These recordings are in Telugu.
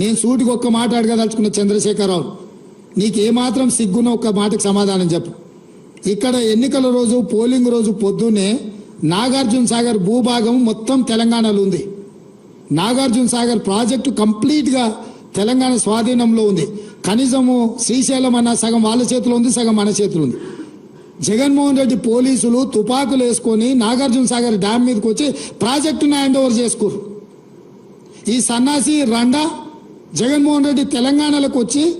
నేను సూటికి ఒక్క మాట అడగదలుచుకున్న చంద్రశేఖరరావు నీకు ఏమాత్రం సిగ్గున్న ఒక్క మాటకు సమాధానం చెప్పు. ఇక్కడ ఎన్నికల రోజు పోలింగ్ రోజు పొద్దున్నే నాగార్జున సాగర్ భూభాగం మొత్తం తెలంగాణలో ఉంది. నాగార్జున సాగర్ ప్రాజెక్టు కంప్లీట్గా తెలంగాణ స్వాధీనంలో ఉంది. కనీసము శ్రీశైలం అన్న సగం వాళ్ళ చేతిలో ఉంది సగం మన చేతిలో ఉంది. జగన్మోహన్ రెడ్డి పోలీసులు తుపాకులు వేసుకొని నాగార్జున సాగర్ డ్యామ్ మీదకి వచ్చి ప్రాజెక్టును హ్యాండ్ ఓవర్ చేసుకోరు? ఈ సన్నాసి రండా జగన్మోహన్ రెడ్డి తెలంగాణలోకి వచ్చి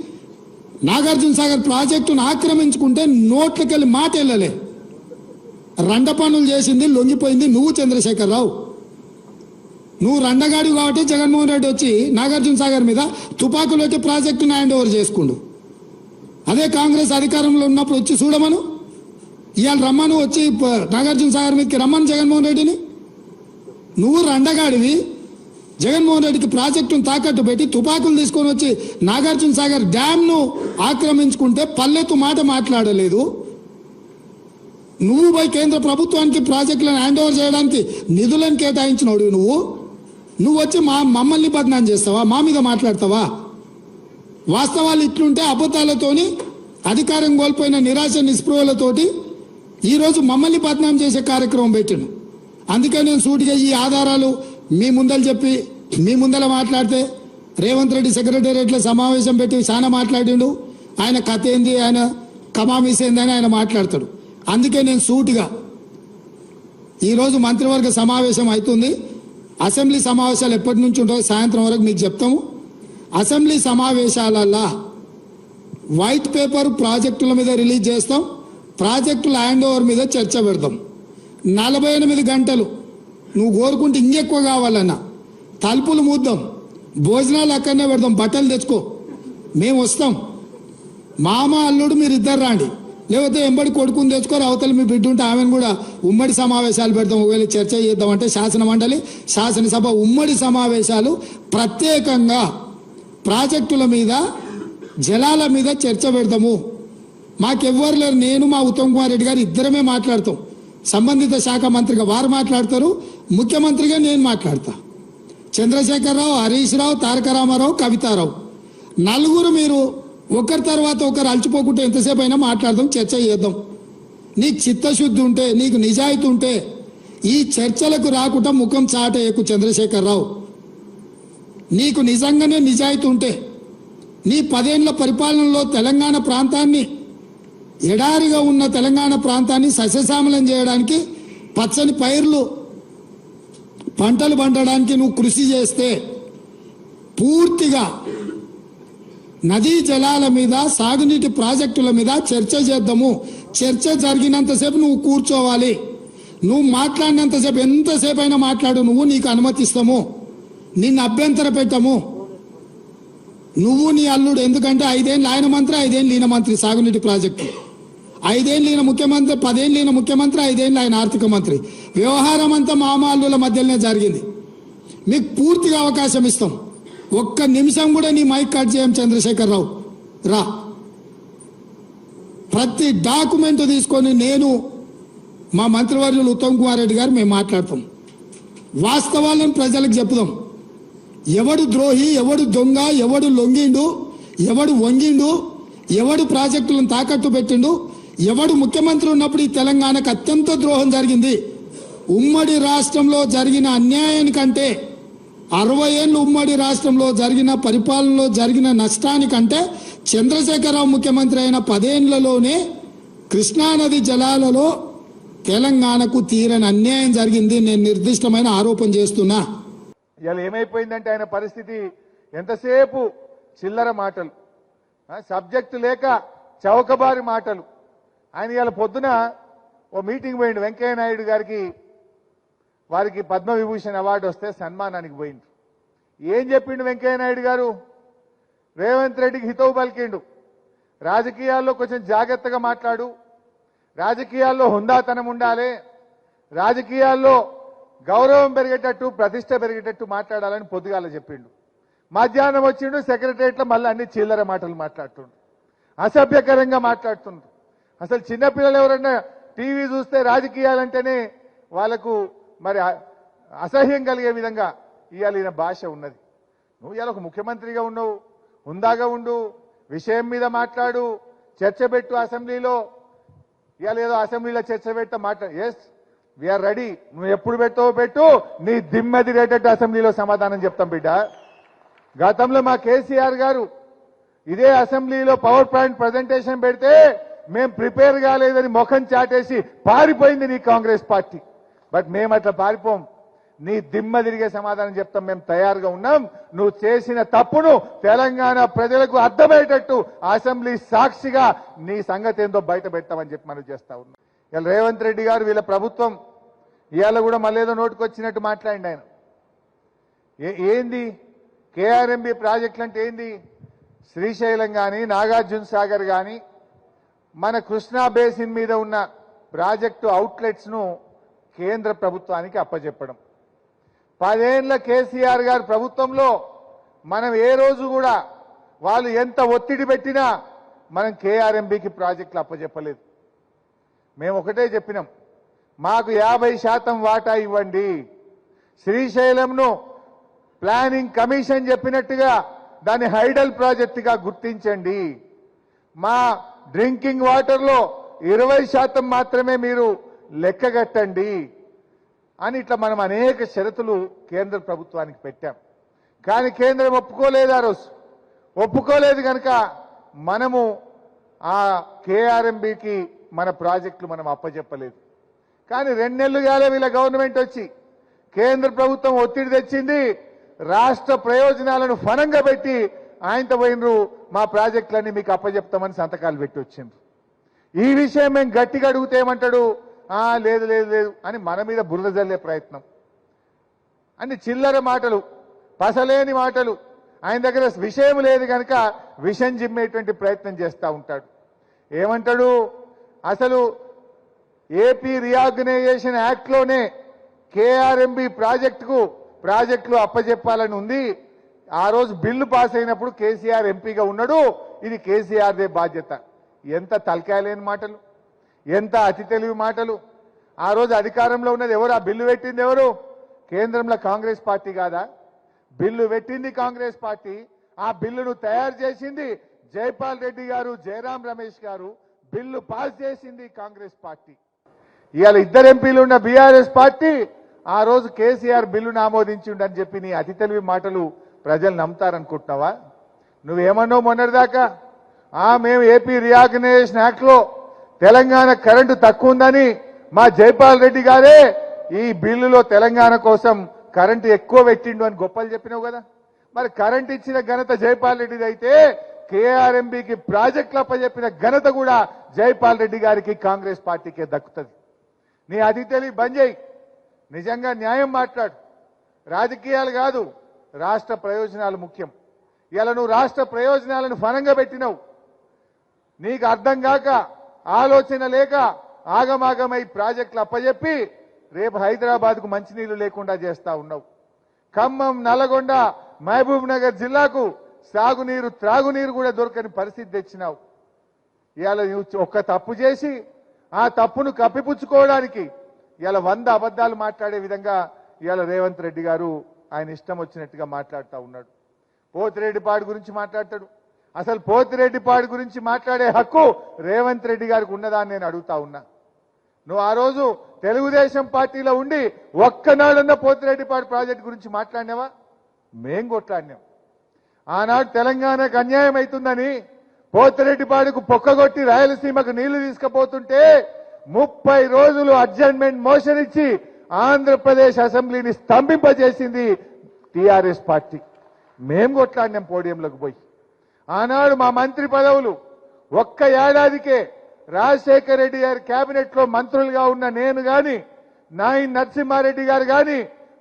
నాగార్జున సాగర్ ప్రాజెక్టును ఆక్రమించుకుంటే నోట్లకెళ్ళి మాట వెళ్ళలే. రండ పనులు చేసింది లొంగిపోయింది నువ్వు చంద్రశేఖరరావు. నువ్వు రండగాడి కాబట్టి జగన్మోహన్ రెడ్డి వచ్చి నాగార్జున సాగర్ మీద తుపాకులు ప్రాజెక్టును హ్యాండ్ ఓవర్ చేసుకుండు. అదే కాంగ్రెస్ అధికారంలో ఉన్నప్పుడు వచ్చి చూడమను. ఇవాళ రమ్మను వచ్చి నాగార్జున సాగర్ మీదకి రమ్మను జగన్మోహన్ రెడ్డిని. నువ్వు రండగాడివి జగన్మోహన్ రెడ్డికి ప్రాజెక్టును తాకట్టు పెట్టి తుపాకులు తీసుకొని వచ్చి నాగార్జున సాగర్ డ్యామ్ను ఆక్రమించుకుంటే పల్లెత్తు మాట మాట్లాడలేదు. నువ్వు పోయి కేంద్ర ప్రభుత్వానికి ప్రాజెక్టులను హ్యాండ్ ఓవర్ చేయడానికి నిధులను కేటాయించినోడు నువ్వు. నువ్వు వచ్చి మా మమ్మల్ని బదనాం చేస్తావా? మా మీద మాట్లాడతావా? వాస్తవాలు ఇట్లుంటే అబద్ధాలతోని అధికారం కోల్పోయిన నిరాశ నిస్పృహలతోటి ఈరోజు మమ్మల్ని బదనాం చేసే కార్యక్రమం పెట్టాను అందుకే నేను సూటిగా ఈ ఆధారాలు మీ ముందర చెప్పి మీ ముందర మాట్లాడితే రేవంత్ రెడ్డి సెక్రటేరియట్లో సమావేశం పెట్టి చాలా మాట్లాడిండు. ఆయన కథ ఏంది? ఆయన కమామీస్ ఏంది అని ఆయన మాట్లాడతాడు. అందుకే నేను సూటిగా ఈరోజు మంత్రివర్గ సమావేశం అవుతుంది. అసెంబ్లీ సమావేశాలు ఎప్పటి నుంచి ఉంటాయో సాయంత్రం వరకు మీకు చెప్తాము. అసెంబ్లీ సమావేశాలల్లా వైట్ పేపర్ ప్రాజెక్టుల మీద రిలీజ్ చేస్తాం. ప్రాజెక్టుల హ్యాండ్ ఓవర్ మీద చర్చ పెడతాం. నలభై ఎనిమిది గంటలు నువ్వు కోరుకుంటే ఇంకెక్కువ కావాలన్నా. తలుపులు మూద్దాం. భోజనాలు అక్కడనే పెడదాం. బట్టలు తెచ్చుకో. మేము వస్తాం. మామ అల్లుడు మీరు ఇద్దరు రాండి. లేకపోతే ఎంబడి కొడుకుని తెచ్చుకోరు అవతల మీ బిడ్డ ఉంటే ఆమెను కూడా ఉమ్మడి సమావేశాలు పెడతాం ఒకవేళ చర్చ చేద్దామంటే శాసన మండలి శాసనసభ ఉమ్మడి సమావేశాలు ప్రత్యేకంగా ప్రాజెక్టుల మీద జలాల మీద చర్చ పెడతాము మాకెవ్వరు లేరు. నేను మా ఉత్తమ్ కుమార్ రెడ్డి గారు ఇద్దరమే మాట్లాడతాం. సంబంధిత శాఖ మంత్రిగా వారు మాట్లాడతారు. ముఖ్యమంత్రిగా నేను మాట్లాడతాను చంద్రశేఖరరావు హరీష్ రావు తారక రామారావు కవితారావు. నలుగురు మీరు ఒకరి తర్వాత ఒకరు అలచిపోకుంటే ఎంతసేపు అయినా మాట్లాడదాం చర్చ చేద్దాం. నీకు చిత్తశుద్ధి ఉంటే నీకు నిజాయితీ ఉంటే ఈ చర్చలకు రాకుండా ముఖం చాటేయకు చంద్రశేఖరరావు. నీకు నిజంగానే నిజాయితీ ఉంటే నీ పదేళ్ళ పరిపాలనలో తెలంగాణ ప్రాంతాన్ని ఎడారిగా ఉన్న తెలంగాణ ప్రాంతాన్ని సస్యశ్యామలం చేయడానికి పచ్చని పైర్లు పంటలు పండడానికి నువ్వు కృషి చేస్తే పూర్తిగా నదీ జలాల మీద సాగునీటి ప్రాజెక్టుల మీద చర్చ చేద్దాము. చర్చ జరిగినంతసేపు నువ్వు కూర్చోవాలి. నువ్వు మాట్లాడినంతసేపు ఎంతసేపు అయినా మాట్లాడు నువ్వు నీకు అనుమతిస్తాము. నిన్ను అభ్యంతర పెట్టము. నువ్వు నీ అల్లుడు ఎందుకంటే ఐదేళ్ళు ఆయన మంత్రి ఐదేళ్ళు ఈయన మంత్రి సాగునీటి ప్రాజెక్టు. ఐదేళ్ళు ఈయన ముఖ్యమంత్రి పదేళ్ళు ఈయన ముఖ్యమంత్రి ఐదేళ్ళు ఆయన ఆర్థిక మంత్రి. వ్యవహారం అంతా మామాలుల మధ్యలోనే జరిగింది. మీకు పూర్తిగా అవకాశం ఇస్తాం. ఒక్క నిమిషం కూడా నీ మైక్ కట్ చేయం చంద్రశేఖరరావు. రా. ప్రతి డాక్యుమెంట్ తీసుకొని నేను మా మంత్రివర్యులు ఉత్తమ్ కుమార్ రెడ్డి గారు మేము మాట్లాడతాం. వాస్తవాలను ప్రజలకు చెప్పుదాం ఎవడు ద్రోహి ఎవడు దొంగ ఎవడు లొంగిండు ఎవడు వంగిండు ఎవడు ప్రాజెక్టులను తాకట్టు పెట్టిండు ఎవడు ముఖ్యమంత్రి ఉన్నప్పుడు ఈ తెలంగాణకు అత్యంత ద్రోహం జరిగింది. ఉమ్మడి రాష్ట్రంలో జరిగిన అన్యాయానికంటే అరవై ఏళ్ళు ఉమ్మడి రాష్ట్రంలో జరిగిన పరిపాలనలో జరిగిన నష్టానికంటే చంద్రశేఖరరావు ముఖ్యమంత్రి అయిన పదేళ్ళలోనే కృష్ణానది జలాలలో తెలంగాణకు తీరని అన్యాయం జరిగింది నేను నిర్దిష్టమైన ఆరోపణ చేస్తున్నా. ఇవాళ ఏమైపోయిందంటే ఆయన పరిస్థితి ఎంతసేపు చిల్లర మాటలు సబ్జెక్టు లేక చౌకబారి మాటలు. ఆయన ఇవాళ పొద్దున ఓ మీటింగ్ పోయిండు. వెంకయ్య నాయుడు గారికి వారికి పద్మవిభూషణ్ అవార్డు వస్తే సన్మానానికి పోయిండు. ఏం చెప్పిండు వెంకయ్య నాయుడు గారు? రేవంత్ రెడ్డికి హితవు పలికిండు. రాజకీయాల్లో కొంచెం జాగ్రత్తగా మాట్లాడు. రాజకీయాల్లో హుందాతనం ఉండాలి. రాజకీయాల్లో గౌరవం పెరిగేటట్టు ప్రతిష్ట పెరిగేటట్టు మాట్లాడాలని పొద్దుగాల చెప్పిండు. మధ్యాహ్నం వచ్చిండు సెక్రటరియట్లో మళ్ళీ అన్ని చిల్లర మాటలు మాట్లాడుతుండు. అసభ్యకరంగా మాట్లాడుతుండ్రు అసలు చిన్నపిల్లలు ఎవరన్నా టీవీ చూస్తే రాజకీయాలంటేనే వాళ్ళకు మరి అసహ్యం కలిగే విధంగా ఇవాళ ఈయన భాష ఉన్నది. నువ్వు ఇవాళ ఒక ముఖ్యమంత్రిగా ఉండవు హుందాగా ఉండు విషయం మీద మాట్లాడు చర్చ పెట్టు అసెంబ్లీలో. ఇవాళ ఏదో అసెంబ్లీలో చర్చ పెట్ట మాట. ఎస్ వీఆర్ రెడీ నువ్వు ఎప్పుడు పెట్టావో పెట్టు. నీ దిమ్మది రేటట్టు అసెంబ్లీలో సమాధానం చెప్తాం బిడ్డ. గతంలో మా కేసీఆర్ గారు ఇదే అసెంబ్లీలో పవర్ పాయింట్ ప్రజెంటేషన్ పెడితే మేం ప్రిపేర్ కాలేదని ముఖం చాటేసి పారిపోయింది నీ కాంగ్రెస్ పార్టీ. బట్ మేము అట్లా పారిపోం. నీ దిమ్మ తిరిగే సమాధానం చెప్తాం. మేము తయారుగా ఉన్నాం. నువ్వు చేసిన తప్పును తెలంగాణ ప్రజలకు అర్థమయ్యేటట్టు అసెంబ్లీ సాక్షిగా నీ సంగతి ఏందో బయట పెట్టామని చెప్పి మనం చేస్తా ఉన్నాం. ఇలా రేవంత్ రెడ్డి గారు వీళ్ళ ప్రభుత్వం ఇవాళ కూడా మళ్ళీ ఏదో నోటుకొచ్చినట్టు మాట్లాడండి ఆయన. ఏ- ఏంది? కేఆర్ఎంబి ప్రాజెక్టులు అంటే ఏంది? శ్రీశైలం కానీ నాగార్జున సాగర్ కానీ మన కృష్ణా బేసిన్ మీద ఉన్న ప్రాజెక్టు అవుట్లెట్స్ను కేంద్ర ప్రభుత్వానికి అప్పచెప్పడం పదేళ్ళ కేసీఆర్ గారు ప్రభుత్వంలో మనం ఏ రోజు కూడా వాళ్ళు ఎంత ఒత్తిడి పెట్టినా మనం కేఆర్ఎంబికి ప్రాజెక్టులు అప్పచెప్పలేదు మేము ఒకటే చెప్పినాం మాకు యాభై శాతం వాటా ఇవ్వండి. శ్రీశైలంను ప్లానింగ్ కమిషన్ చెప్పినట్టుగా దాన్ని హైడల్ ప్రాజెక్టుగా గుర్తించండి. మా డ్రింకింగ్ వాటర్లో ఇరవై శాతం మాత్రమే మీరు లెక్కగట్టండి అని ఇట్లా మనం అనేక షరతులు కేంద్ర ప్రభుత్వానికి పెట్టాం. కానీ కేంద్రం ఒప్పుకోలేదు ఆ రోజు. ఒప్పుకోలేదు కనుక మనము ఆ కేఆర్ఎంబికి మన ప్రాజెక్టులు మనం అప్పచెప్పలేదు కానీ రెండు నెలలు కాలే వీళ్ళ గవర్నమెంట్ వచ్చి కేంద్ర ప్రభుత్వం ఒత్తిడి తెచ్చింది రాష్ట్ర ప్రయోజనాలను ఫనంగా పెట్టి ఆయనతో పోయినరు మా ప్రాజెక్టులన్నీ మీకు అప్పచెప్తామని సంతకాలు పెట్టి వచ్చిండ్రు. ఈ విషయం మేము గట్టిగా అడిగితే ఏమంటాడు? "ఆ, లేదు లేదు లేదు అని మన మీద బురద జల్లే ప్రయత్నం. అన్ని చిల్లర మాటలు పసలేని మాటలు. ఆయన దగ్గర విషయం లేదు కనుక విషం జిమ్మేటువంటి ప్రయత్నం చేస్తూ ఉంటాడు. ఏమంటాడు? అసలు ఏపీ రీఆర్గనైజేషన్ యాక్ట్లోనే కేఆర్ఎంబి ప్రాజెక్టుకు ప్రాజెక్టులు అప్పజెప్పాలని ఉంది. ఆ రోజు బిల్లు పాస్ అయినప్పుడు కేసీఆర్ ఎంపీగా ఉన్నాడు. ఇది కేసీఆర్దే బాధ్యత. ఎంత తలకాయలేని మాటలు ఎంత అతి తెలివి మాటలు. ఆ రోజు అధికారంలో ఉన్నది ఎవరు? ఆ బిల్లు పెట్టింది ఎవరు? కేంద్రంలో కాంగ్రెస్ పార్టీ కాదా? బిల్లు పెట్టింది కాంగ్రెస్ పార్టీ. ఆ బిల్లును తయారు చేసింది జైపాల్ రెడ్డి గారు జయరాం రమేష్ గారు. బిల్లు పాస్ చేసింది కాంగ్రెస్ పార్టీ. ఇవాళ ఇద్దరు ఎంపీలు ఉన్న బీఆర్ఎస్ పార్టీ ఆ రోజు కేసీఆర్ బిల్లును ఆమోదించిండని చెప్పి నీ అతి తెలివి మాటలు ప్రజలు నమ్ముతారనుకుంటున్నావా? నువ్వేమన్నావు మొన్నటిదాకా? ఆ మేము ఏపీ రియాగ్నైజేషన్ యాక్ట్లో తెలంగాణ కరెంటు తక్కువ ఉందని మా జైపాల్ రెడ్డి గారే ఈ బిల్లులో తెలంగాణ కోసం కరెంటు ఎక్కువ పెట్టిండు అని గొప్పలు చెప్పినావు కదా. మరి కరెంట్ ఇచ్చిన ఘనత జైపాల్ రెడ్డిది అయితే కేఆర్ఎంబికి ప్రాజెక్టులు అప్పచెప్పిన ఘనత కూడా జైపాల్ రెడ్డి గారికి కాంగ్రెస్ పార్టీకే దక్కుతుంది. నీ అది తెలివి బంద్ చేయి. నిజంగా న్యాయం మాట్లాడు. రాజకీయాలు కాదు. రాష్ట్ర ప్రయోజనాలు ముఖ్యం. ఇలా నువ్వు రాష్ట్ర ప్రయోజనాలను ఫలంగా పెట్టినావు. నీకు అర్థం కాక ఆలోచన లేక ఆగమాగమై ప్రాజెక్టులు అప్పజెప్పి రేపు హైదరాబాద్కు మంచినీళ్ళు లేకుండా చేస్తా ఉన్నావు. ఖమ్మం నల్లగొండ మహబూబ్ నగర్ జిల్లాకు సాగునీరు త్రాగునీరు కూడా దొరకని పరిస్థితి తెచ్చినావు. ఇవాళ నువ్వు ఒక్క తప్పు చేసి ఆ తప్పును కప్పిపుచ్చుకోవడానికి ఇవాళ వంద అబద్ధాలు మాట్లాడే విధంగా ఇవాళ రేవంత్ రెడ్డి గారు ఆయన ఇష్టం వచ్చినట్టుగా మాట్లాడుతూ ఉన్నాడు. పోతిరెడ్డిపాడు గురించి మాట్లాడతాడు. అసలు పోతిరెడ్డిపాడు గురించి మాట్లాడే హక్కు రేవంత్ రెడ్డి గారికి ఉన్నదా నేను అడుగుతా ఉన్నా. నువ్వు ఆ రోజు తెలుగుదేశం పార్టీలో ఉండి ఒక్కనాడున్న పోతిరెడ్డిపాడు ప్రాజెక్ట్ గురించి మాట్లాడినావా? మేం కొట్లాడినాం. ఆనాడు తెలంగాణకు అన్యాయం అవుతుందని పోతిరెడ్డిపాడుకు పొక్కగొట్టి రాయలసీమకు నీళ్ళు తీసుకుపోతుంటే ముప్పై రోజులు అడ్జర్మెంట్ మోషన్ ఇచ్చి ఆంధ్రప్రదేశ్ అసెంబ్లీని స్తంభింపజేసింది టిఆర్ఎస్ పార్టీ. మేం కొట్లాడినాం పోడియంలోకి పోయి. ఆనాడు మా మంత్రి పదవులు ఒక్క ఏడాదికే రాజశేఖర రెడ్డి గారి కేబినెట్లో మంత్రులుగా ఉన్న నేను గాని నాయన్ నరసింహారెడ్డి గారు గాని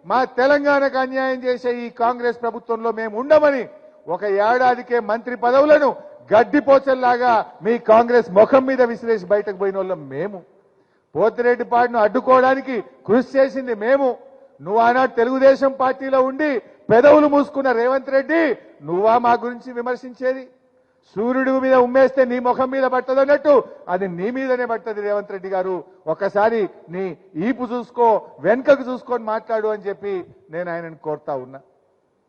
మా తెలంగాణకు అన్యాయం చేసే ఈ కాంగ్రెస్ ప్రభుత్వంలో మేము ఉండమని ఒక ఏడాదికే మంత్రి పదవులను గడ్డిపోచల్లాగా మీ కాంగ్రెస్ ముఖం మీద విసిరేసి బయటకు పోయిన వాళ్ళం మేము. పోతిరెడ్డిపాడును అడ్డుకోవడానికి కృషి చేసింది మేము. నువ్వు ఆనాడు తెలుగుదేశం పార్టీలో ఉండి పెదవులు మూసుకున్న రేవంత్ రెడ్డి నువ్వా మా గురించి విమర్శించేది? సూర్యుడి మీద ఉమ్మేస్తే నీ ముఖం మీద పట్టదన్నట్టు అది నీ మీదనే పట్టది రేవంత్ రెడ్డి గారు. ఒకసారి నీ ఈపు చూసుకో వెనుకకు చూసుకొని మాట్లాడు అని చెప్పి నేను ఆయనను కోరుతా ఉన్నా.